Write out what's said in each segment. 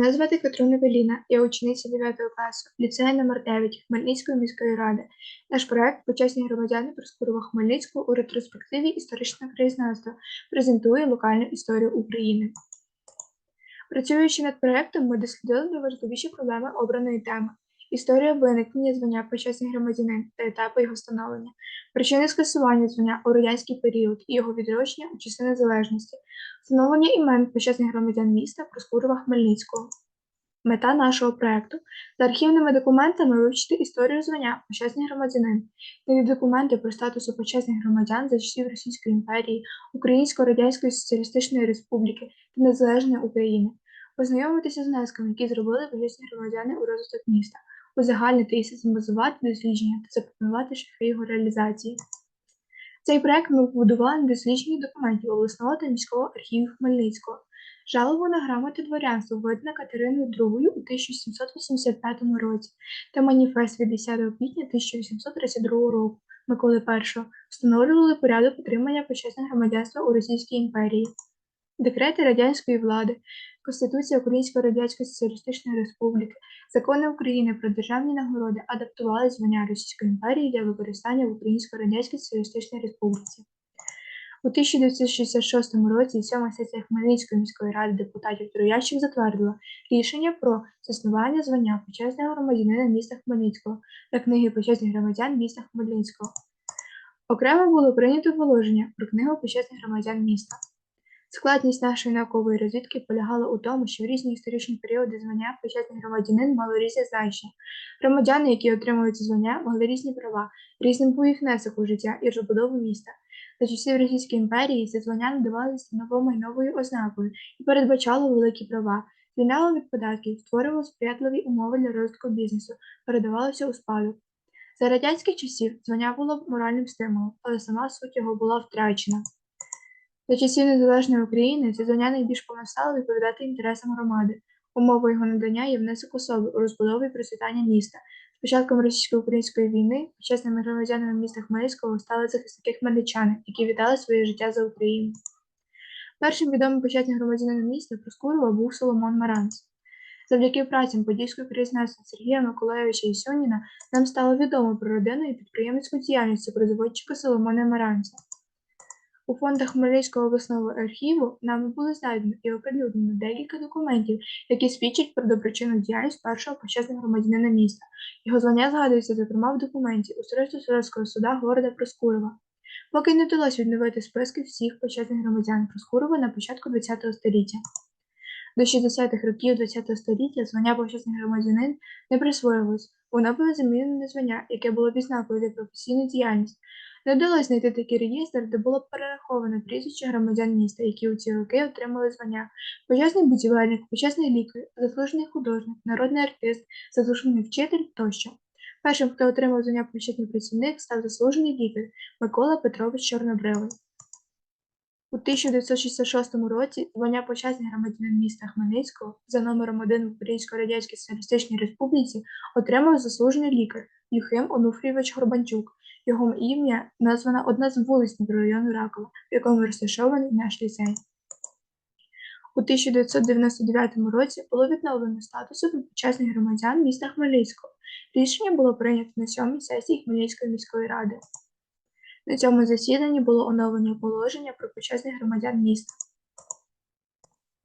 Мене звати Катерина Веліна, я учениця 9 класу ліцею номер 9 Хмельницької міської ради. Наш проект Почесні громадяни Проскурова Хмельницького у ретроспективі історичного краєзнавства презентує локальну історію України. Працюючи над проектом, ми дослідили найважливіші проблеми обраної теми. Історія виникнення звання почесний громадянин та етапи його становлення, причини скасування звання у радянський період і його відродження у часи незалежності, встановлення імен почесних громадян міста Проскурова Хмельницького. Мета нашого проекту за архівними документами вивчити історію звання почесний громадянин, нові документи про статус почесних громадян за часів Російської імперії, Українсько-Радянської Соціалістичної Республіки та Незалежної України, познайомитися з внесками, які зробили почесні громадяни у розвиток міста, узагальнити і систематизувати дослідження та запропонувати шляхи його реалізації. Цей проект ми побудували на дослідженні документів обласного та міського архівів Хмельницького. Жалобу на грамоти дворянства видана Катериною II у 1785 році та маніфест від 10 квітня 1832 року Миколи І встановлювали порядок отримання почесних громадянства у Російській імперії. Декрети радянської влади, Конституція Української Радянської Соціалістичної Республіки, закони України про державні нагороди адаптували звання Російської імперії для використання в Українсько-Радянській Соціалістичній Республіці. У 1966 році сьома сесія Хмельницької міської ради депутатів Троящик затвердила рішення про заснування звання почесного громадянина міста Хмельницького та книги почесних громадян міста Хмельницького. Окремо було прийнято положення про книгу почесних громадян міста. Складність нашої наукової розвідки полягала у тому, що в різні історичні періоди звання почесний громадянин мало різне значення. Громадяни, які отримують ці звання, мали різні права, різним був їх внесок у життя і розбудову міста. За часів Російської імперії це звання надавалося новою і новою ознакою і передбачало великі права, звільняло від податків, створювало сприятливі умови для розвитку бізнесу, передавалося у спадок. За радянських часів звання було моральним стимулом, але сама суть його була втрачена. За часів незалежної України це звання найбільш повно відповідати інтересам громади. Умовою його надання є внесок особи у розбудову і процвітання міста. З початком російсько-української війни почесними громадянами міста Хмельницького стали захисники хмельничани, які віддали своє життя за Україну. Першим відомим почесним громадянином міста Проскурова був Соломон Маранц. Завдяки працям подільського краєзнавства Сергія Миколаєвича Ісюніна нам стало відомо про родину і підприємницьку діяльність супроводжувачика Соломона Маранця. У фондах Хмельницького обласного архіву нами було знайдено і оприлюднено декілька документів, які свідчать про доброчинну діяльність першого почесного громадянина міста. Його звання згадується, зокрема, в документі Устройство Сорочського суда города Проскурова. Поки не вдалося відновити списки всіх почесних громадян Проскурова на початку ХХ століття. До 60-х років ХХ століття звання почесний громадянин не присвоювалось, воно було замінене на звання, яке було відзнакою за професійну діяльність. Не вдалося знайти такий реєстр, де було б перераховано прізвища громадян міста, які у ці роки отримали звання почесний будівельник, почесний лікар, заслужений художник, народний артист, заслужений вчитель тощо. Першим, хто отримав звання почесний працівник, став заслужений лікар Микола Петрович Чорнобривий. У 1966 році звання почесний громадянин міста Хмельницького за номером 1 в Українсько-Радянській Соціалістичній Республіці отримав заслужений лікар Юхим Онуфрійович Горбанчук. Його ім'я названа одна з вулиць мікрорайону Ракова, в якому розташований наш ліцей. У 1999 році було відновлено статусу почесних громадян міста Хмельницького. Рішення було прийнято на сьомій сесії Хмельницької міської ради. На цьому засіданні було оновлено положення про почесних громадян міста.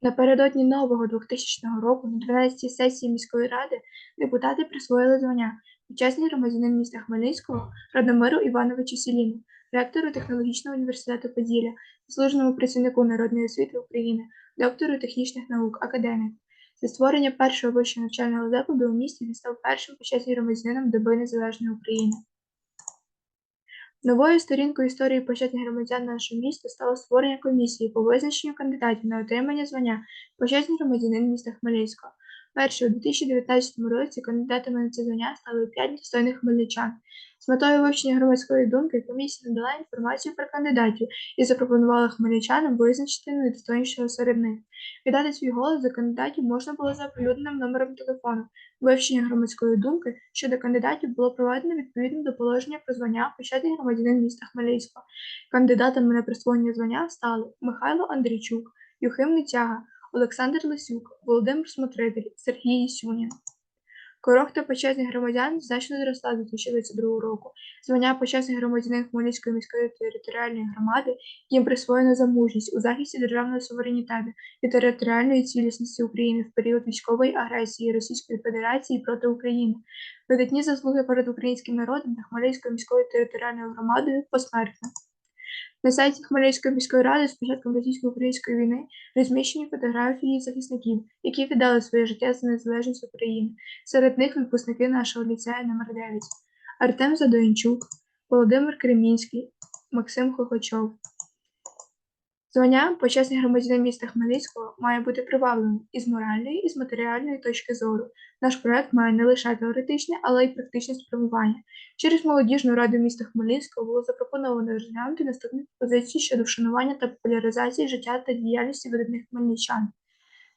Напередодні нового 2000 року на 12-й сесії міської ради депутати присвоїли звання почесний громадянин міста Хмельницького Радомиру Івановичу Сіліну, ректору технологічного університету Поділля, заслуженому працівнику народної освіти України, доктору технічних наук, академіку. За створення першого вищого навчального закладу у місті він став першим почесним громадянином доби незалежної України. Новою сторінкою історії почесних громадян нашого міста стало створення комісії по визначенню кандидатів на отримання звання почесний громадянин міста Хмельницького. Перше, у 2019 році кандидатами на це звання стали п'ять достойних хмельничан. З метою вивчення громадської думки комісія надала інформацію про кандидатів і запропонувала хмельничанам визначити найдостойнішого серед них. Віддати свій голос за кандидатів можна було за оприлюдненим номером телефону. Вивчення громадської думки щодо кандидатів було проведено відповідно до положення про звання почесний громадянин міста Хмельницького. Кандидатами на присвоєння звання стали Михайло Андрійчук, Юхим Нетяга, Олександр Лисюк, Володимир Смотритель, Сергій Ісюнін. Корох та почесних громадян значно зросла з 2022 року. Звання почесний громадянин Хмельницької міської територіальної громади їм присвоєно за мужність у захисті державного суверенітету і територіальної цілісності України в період військової агресії Російської Федерації проти України. Видатні заслуги перед українським народом та Хмельницькою міською територіальною громадою посмертно. На сайті Хмельницької міської ради з початком російсько-української війни розміщені фотографії захисників, які віддали своє життя за незалежність України. Серед них випускники нашого ліцею номер 9 Артем Задоїнчук, Володимир Кремінський, Максим Хохочов. Звання почесний громадянин міста Хмельницького має бути привабливим і з моральної, і з матеріальної точки зору. Наш проект має не лише теоретичне, але й практичне спрямування. Через молодіжну раду міста Хмельницького було запропоновано розглянути наступні пропозиції щодо вшанування та популяризації життя та діяльності видатних хмельничан.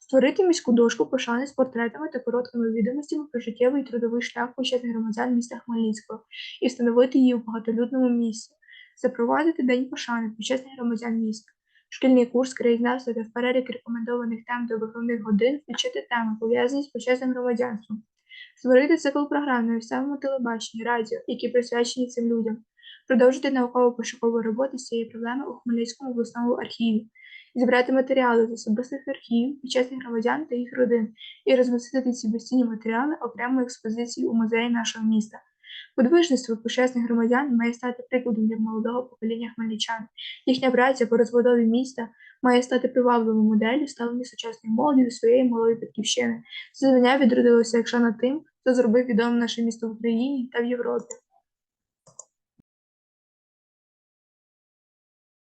Створити міську дошку пошани з портретами та короткими відомостями про життєвий і трудовий шлях почесних громадян міста Хмельницького і встановити її у багатолюдному місці, запровадити День пошани почесних громадян міста. Шкільний курс краєзнавства та в перелік рекомендованих тем до виховних годин включити теми, пов'язані з почесним громадянством, створити цикл програм на місцевому телебаченні, радіо, які присвячені цим людям, продовжити науково-пошукову роботу з цієї проблеми у Хмельницькому обласному архіві, зібрати матеріали з особистих архівів, почесних громадян та їх родин і розмістити ці безцінні матеріали окремо експозиції у музеї нашого міста. Подвижництво почесних громадян має стати прикладом для молодого покоління хмельничан. Їхня праця по розбудові міста має стати привабливою моделлю ставлення сучасної молоді до своєї малої батьківщини. Це завдання відродилося якщо над тим, хто зробив відоме наше місто в Україні та в Європі.